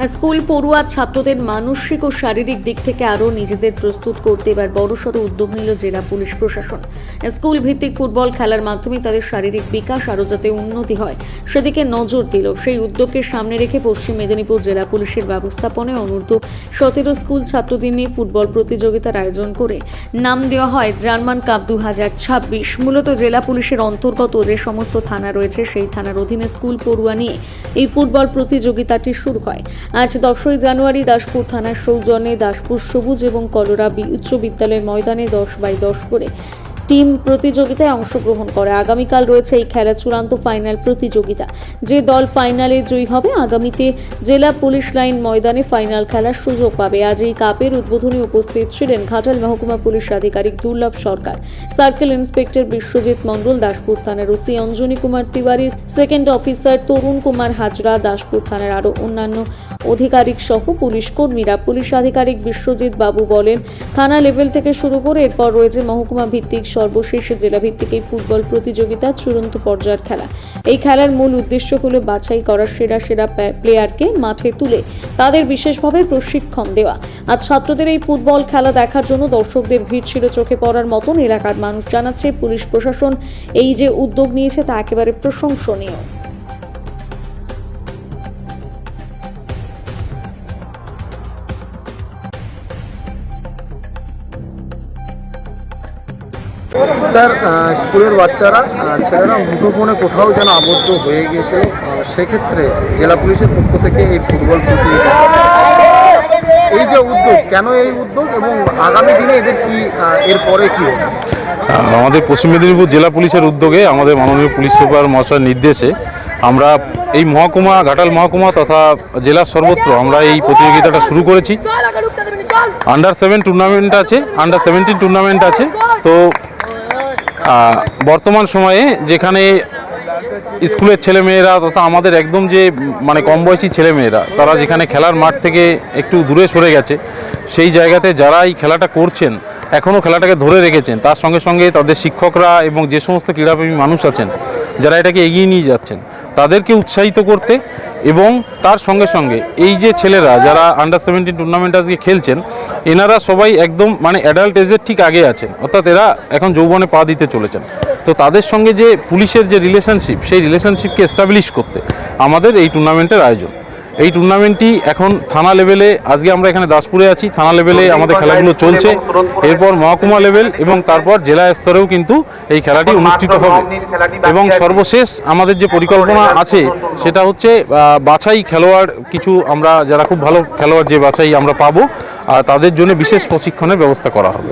School পড়ুয়া ছাত্রদের মানসিক ও শারীরিক দিক থেকে আরও নিজেদের প্রস্তুত করতে এবার বড়সড় উদ্যোগ নিল জেলা পুলিশ প্রশাসন। স্কুল ভিত্তিক ফুটবল খেলার মাধ্যমে তাদের শারীরিক বিকাশ আরও যাতে উন্নতি হয়, সেদিকে নজর দিল। সেই উদ্যোগকে সামনে রেখে পশ্চিম মেদিনীপুর জেলা পুলিশের ব্যবস্থাপনায় অনূর্ধ্ব সতেরো স্কুল ছাত্রদের নিয়ে ফুটবল প্রতিযোগিতার আয়োজন করে নাম দেওয়া হয় জার্মান কাপ দু হাজার ছাব্বিশ। মূলত জেলা পুলিশের অন্তর্গত যে সমস্ত থানা রয়েছে, সেই থানার অধীনে স্কুল পড়ুয়া নিয়ে এই ফুটবল প্রতিযোগিতাটি শুরু হয়। আজ দশই জানুয়ারি দাসপুর থানার সৌজন্যে দাসপুর সবুজ এবং কলরা উচ্চ বিদ্যালয়ের ময়দানে দশ বাই দশ করে টিম প্রতিযোগিতায় অংশগ্রহণ করে। আগামীকাল রয়েছে এই খেলা চূড়ান্ত ফাইনাল প্রতিযোগিতা। যে দল ফাইনালে জয়ী হবে, আগামীতে জেলা পুলিশ লাইন ময়দানে ফাইনাল খেলার সুযোগ পাবে। আজ এই কাপের উদ্বোধনে উপস্থিত ছিলেন ঘাটাল মহকুমা পুলিশ আধিকারিক দুর্লভ সরকার, সার্কেল ইন্সপেক্টর বিশ্বজিৎ মণ্ডল, দাসপুর থানার OC Anjani Kumar Tiwari, second officer Tarun Kumar Hazra, Daspur থানার আরও অন্যান্য আধিকারিক সহ পুলিশ কর্মীরা। পুলিশ আধিকারিক বিশ্বজিৎ বাবু বলেন, থানা লেভেল থেকে শুরু করে এরপর রয়েছে মহকুমা ভিত্তিক সর্বশেষ জেলা ভিত্তিক এই ফুটবল প্রতিযোগিতা চূড়ান্ত পর্যায়ের খেলা। এই খেলার মূল উদ্দেশ্য হলো বাছাই করা সেরা সেরা প্লেয়ারকে মাঠে তুলে তাদের বিশেষভাবে প্রশিক্ষণ দেওয়া। আজ ছাত্রদের এই ফুটবল খেলা দেখার জন্য দর্শকদের ভিড় ছিল চোখে পড়ার মতন। এলাকার মানুষ জানাচ্ছে, পুলিশ প্রশাসন এই যে উদ্যোগ নিয়েছে তা একেবারে প্রশংসনীয়। স্যার স্কুলের বাচ্চারা ছেলেরা মুঠোফোনে কোথাও যেন আবদ্ধ হয়ে গিয়েছিল সেক্ষেত্রে জেলা পুলিশের পক্ষ থেকে এই ফুটবল প্রতিযোগিতা এই যে উদ্যোগ কেন এই উদ্যোগ এবং আগামী দিনে এদের কি আহ, এর পরে কি হবে? আমাদের পশ্চিম মেদিনীপুর জেলা পুলিশের উদ্যোগে আমাদের মাননীয় পুলিশ সুপার মহাশয়ের নির্দেশে আমরা এই মহকুমা ঘাটাল মহকুমা তথা জেলার সর্বত্র আমরা এই প্রতিযোগিতাটা শুরু করেছি। আন্ডার সেভেন টুর্নামেন্ট আছে আন্ডার সেভেন্টিন টুর্নামেন্ট আছে। তো বর্তমান সময়ে যেখানে স্কুলের ছেলেমেয়েরা তথা আমাদের একদম যে মানে কম বয়সী ছেলেমেয়েরা, তারা যেখানে খেলার মাঠ থেকে একটু দূরে সরে গেছে, সেই জায়গাতে যারা এই খেলাটা করছেন এখনও খেলাটাকে ধরে রেখেছেন, তার সঙ্গে সঙ্গে তাদের শিক্ষকরা এবং যে সমস্ত ক্রীড়াপ্রেমী মানুষ আছেন, যারা এটাকে এগিয়ে নিয়ে যাচ্ছেন, তাদেরকে উৎসাহিত করতে এবং তার সঙ্গে সঙ্গে এই যে ছেলেরা যারা আন্ডার সেভেন্টিন টুর্নামেন্ট আজকে খেলছেন এনারা সবাই একদম মানে অ্যাডাল্ট এজের ঠিক আগে আছে অর্থাৎ এরা এখন যৌবনে পা দিতে চলেছেন। তো তাদের সঙ্গে যে পুলিশের যে রিলেশনশিপ সেই রিলেশনশিপকে এস্টাবলিশ করতে আমাদের এই টুর্নামেন্টের আয়োজন। এই টুর্নামেন্টটি এখন থানা লেভেলে আজকে আমরা এখানে দাসপুরে আছি থানা লেভেলে আমাদের খেলাগুলো চলছে। এরপর মহকুমা লেভেল এবং তারপর জেলা স্তরেও কিন্তু এই খেলাটি অনুষ্ঠিত হবে। এবং সর্বশেষ আমাদের যে পরিকল্পনা আছে সেটা হচ্ছে বাছাই খেলোয়াড় কিছু আমরা যারা খুব ভালো খেলোয়াড় যে বাছাই আমরা পাবো আর তাদের জন্য বিশেষ প্রশিক্ষণের ব্যবস্থা করা হবে।